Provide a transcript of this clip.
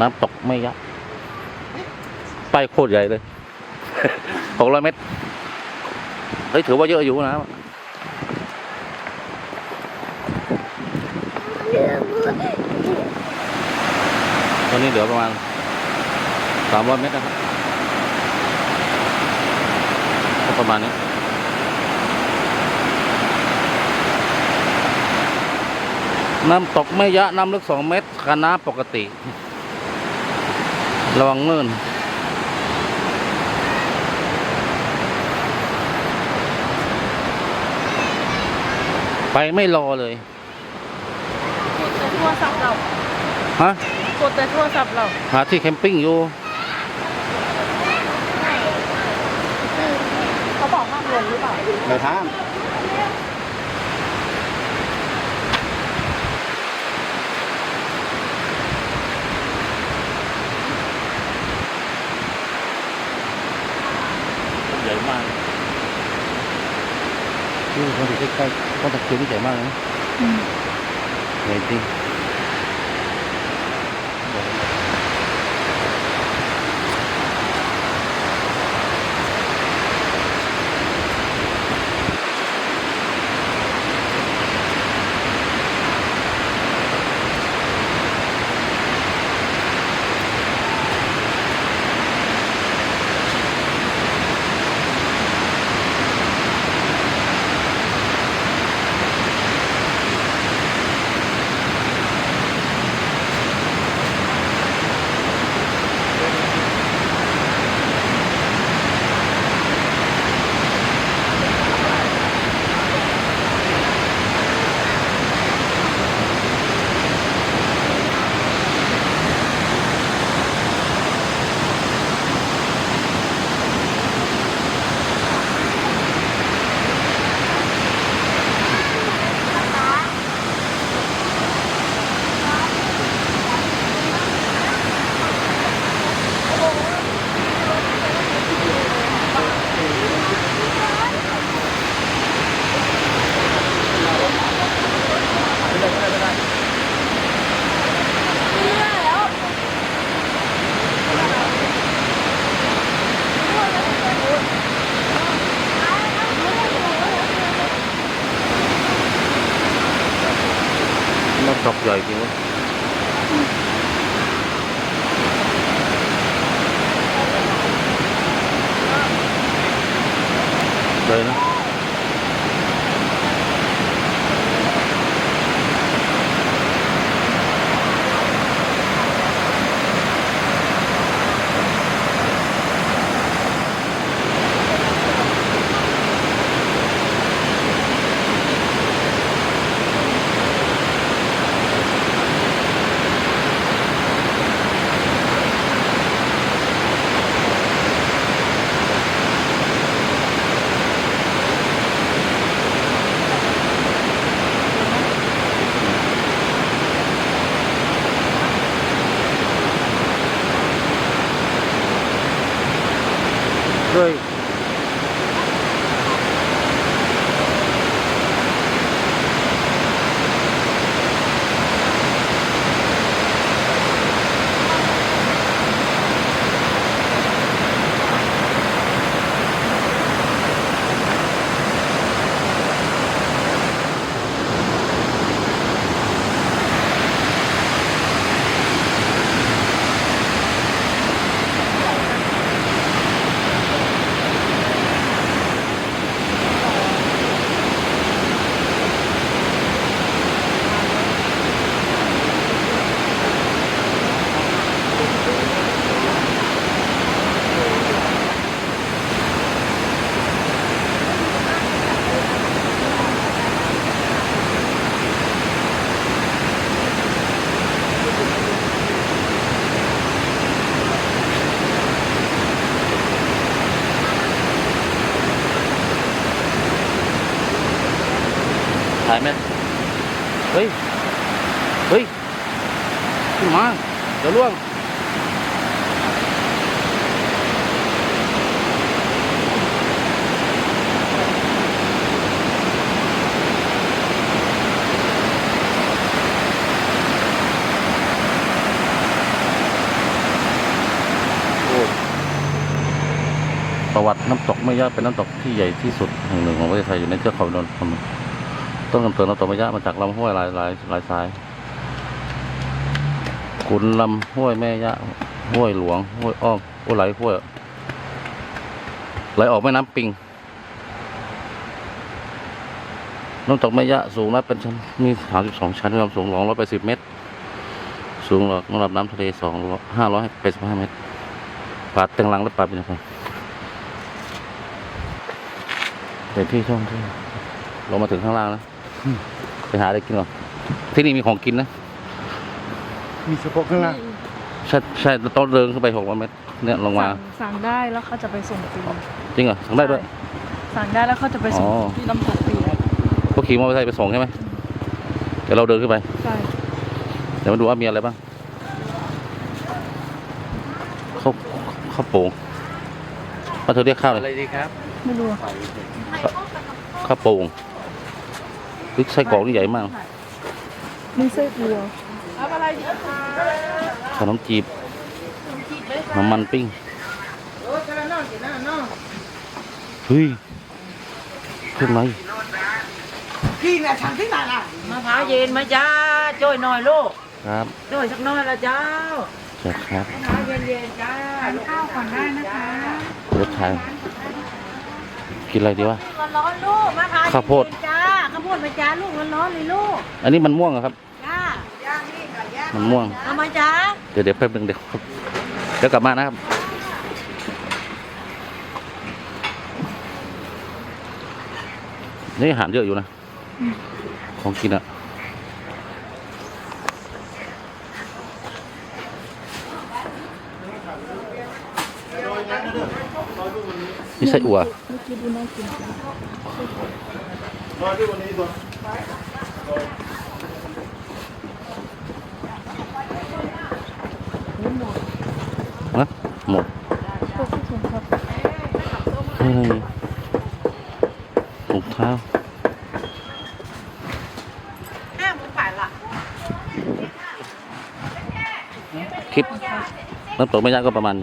น้ำตกไม่ยะป้ายโคตรใหญ่เลยหกร้อยเมตร เฮ้ย ถือว่าเยอะอยู่นะตอนนี้เหลือประมาณสามร้อยเมตรนะครับ ประมาณนี้ น้ำตกไม่ยะน้ำลึกสองเมตรคณะปกติ ระวังเงื่อนไปไม่รอเลยกดแต่โทรศัพท์เราฮะกดแต่โทรศัพท์เรา หาที่แคมปิ้งอยู่ เขาบอกห้ามลงหรือเปล่า ไม่ห้าม ใหญ่มาก ก็ก็ต้นตะเคียนที่ใหญ่มากเลยนะใหญ่จริง วะเล ด้วยายไหมเฮ้ย เฮ้ย ขึ้นมา เดี๋ล่วง ประวัติน้ำตกไม่ยาาเป็นน้ำตกที่ใหญ่ที่สุดแห่งหนึ่งของประเทศไทยอยู่ในเทือกเขาดอนคำ ต้นกำเนิดน้ำตกม่ยะมาจากลำห้วยหลายหลายหลายสายขุนลำห้วยแม่ยะห้วยหลวงห้วยอ้อมโอ้ไหลห้วยไหลออกแม่น้ำปิงน้ำตกแม่ยะสูงนะเป็นชั้นมีสามสิบสองชั้นความสูงสองร้อยแปดสิบเมตร สูงระดับน้ำทะเลสองห้าร้อยแปดสิบห้าเมตรป่าเต็งรังและป่าเป็นยังไงเป็นที่ท่องที่ยวเรามาถึงข้างล่างแล้ว ไปหาอะไรกินก่อนที่นี่มีของกินนะ มีเฉพาะข้างล่างใช่ใช่ต้องเดินขึ้นไปหกร้อยเมตรเนี่ยลงมาสั่สั่งได้แล้วเขาจะไปส่งฟรีจริงเหรอสั่งได้ด้วย สั่งได้แล้วเขาจะไปส่งอ๋อ ที่น้ำตกฟรีพวกขี่มอเตอร์ไซค์ไปส่งใช่ไหมเดี๋ยวเราเดินขึ้นไป ใช่เดี๋ยวมาดูว่ามีอะไรบ้างข้าวข้าวโป่งป้าเธอเรียกข้าวเลอะไรยดีครับไม่รู้ข้าวโป่ง พริกไส้กรอกนี่ใหญ่มากมีไส้อัวเอาอะไรดีคะขนมจีบน้ำมันปิ้งเฮ้ยเครื่องในพี่เนี่ยทำที่ไหนล่ะมะพร้าวเย็นมาจ้าจ้อยหน่อยลูกครับจ้อยสักหน่อยละเจ้าเจ้าครับมะพร้าวเย็นเย็นๆจ้าข้าวก่อนได้นะคะรถไทยกินอะไรดีวะร้อนๆลูกมะพร้าวข้าวโพดเย็นๆจ้าข้าวโพด มาจ้าลูกร้อนๆเลยลูกอันนี้มันม่วงเหรอครับ จ้ามันม่วง เอามาจ้าเดี๋ยวเดี๋ยวแป๊บนึงเดี๋ยวครับเดี๋ยวกลับมานะครับ นี่อาหารเยอะอยู่นะ ของกินอะนี่ไส้อั่วเมื่อกี้ดู น่ากินจังนะหมดพวกที่ชมครับเฮ้ยถุงเท้าห้าหมูป่าละคลิปน้ำตกไม่ยากก็ประมาณ